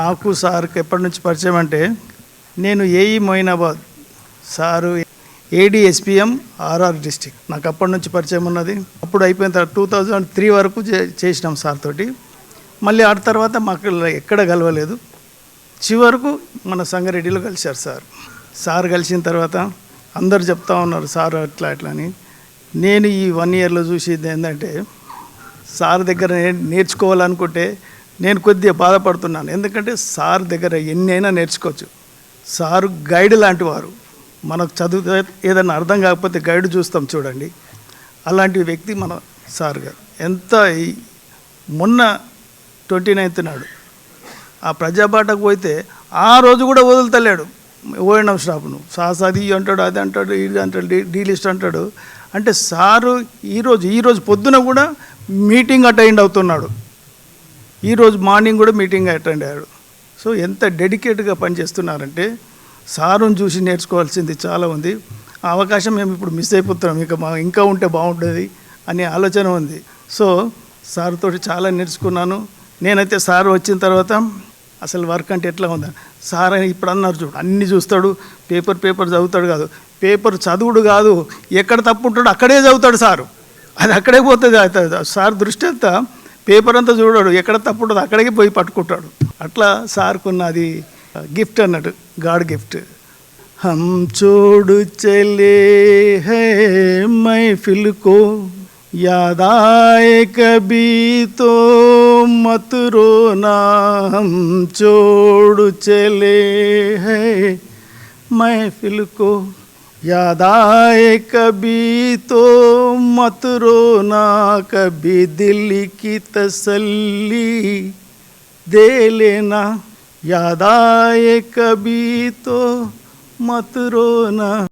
నాకు సార్కి ఎప్పటి నుంచి పరిచయం అంటే నేను AE Moinabad sir ADSPM RR district. నాకు అప్పటి నుంచి పరిచయం ఉన్నది. అప్పుడు అయిపోయిన తర్వాత టూ థౌజండ్ త్రీ వరకు చే- చేసినాం సార్ తోటి. మళ్ళీ ఆడ తర్వాత మాకు ఎక్కడ కలవలేదు. చివరకు మన సంగారెడ్డిలో కలిశారు సార్. సార్ కలిసిన తర్వాత అందరు చెప్తా ఉన్నారు సార్ అట్లా అట్లా అని. నేను ఈ వన్ ఇయర్లో చూసేది ఏంటంటే సార్ దగ్గర నేర్చుకోవాలనుకుంటే నేను కొద్దిగా బాధపడుతున్నాను. ఎందుకంటే సార్ దగ్గర ఎన్ని అయినా నేర్చుకోవచ్చు. సారు గైడ్ లాంటి వారు. మనకు చదువు ఏదైనా అర్థం కాకపోతే గైడ్ చూస్తాం చూడండి. అలాంటి వ్యక్తి మన సార్ గారు. ఎంత మొన్న ట్వంటీ నైన్త్ నాడు ఆ ప్రజాబాటకు పోతే ఆ రోజు కూడా వదులుతలేడు. ఓఎన్ఎం స్టాఫ్ను. సాస్ అది అంటాడు అది అంటాడు ఇది అంటాడు డీ- డీ లిస్ట్ అంటాడు. అంటే సారు ఈరోజు ఈరోజు పొద్దున కూడా మీటింగ్ అటెండ్ అవుతున్నాడు. ఈరోజు మార్నింగ్ కూడా మీటింగ్ అటెండ్ అయ్యాడు. సో ఎంత డెడికేట్గా పనిచేస్తున్నారంటే సారుని చూసి నేర్చుకోవాల్సింది చాలా ఉంది. ఆ అవకాశం మేము ఇప్పుడు మిస్ అయిపోతున్నాం. ఇంకా మా ఇంకా ఉంటే బాగుంటుంది అనే ఆలోచన ఉంది. సో సార్తో చాలా నేర్చుకున్నాను. నేనైతే సార్ వచ్చిన తర్వాత అసలు వర్క్ అంటే ఎట్లా ఉందా? సార్ అని ఇప్పుడు అన్నారు చూడు అన్ని చూస్తాడు. పేపర్ పేపర్ చదువుతాడు కాదు. పేపర్ చదువుడు కాదు. ఎక్కడ తప్పు ఉంటాడో అక్కడే చదువుతాడు సారు. అది అక్కడే పోతుంది. సార్ దృష్టి అంతా పేపర్ అంతా చూడాడు. ఎక్కడ తప్పుంటుందో అక్కడికి పోయి పట్టుకుంటాడు. అట్లా సార్కున్నది గిఫ్ట్ అన్నట్టు గాడ్ గిఫ్ట్. హం చోడు చెలే హే మై ఫిల్కో యాదాయ కబీతో మతురో నా. హం చోడు చెల్లే హే మై ఫిల్కో. याद कभी तो मत रोना कभी दिल की तसल्ली दे लेना। याद आए कभी तो मत रोना।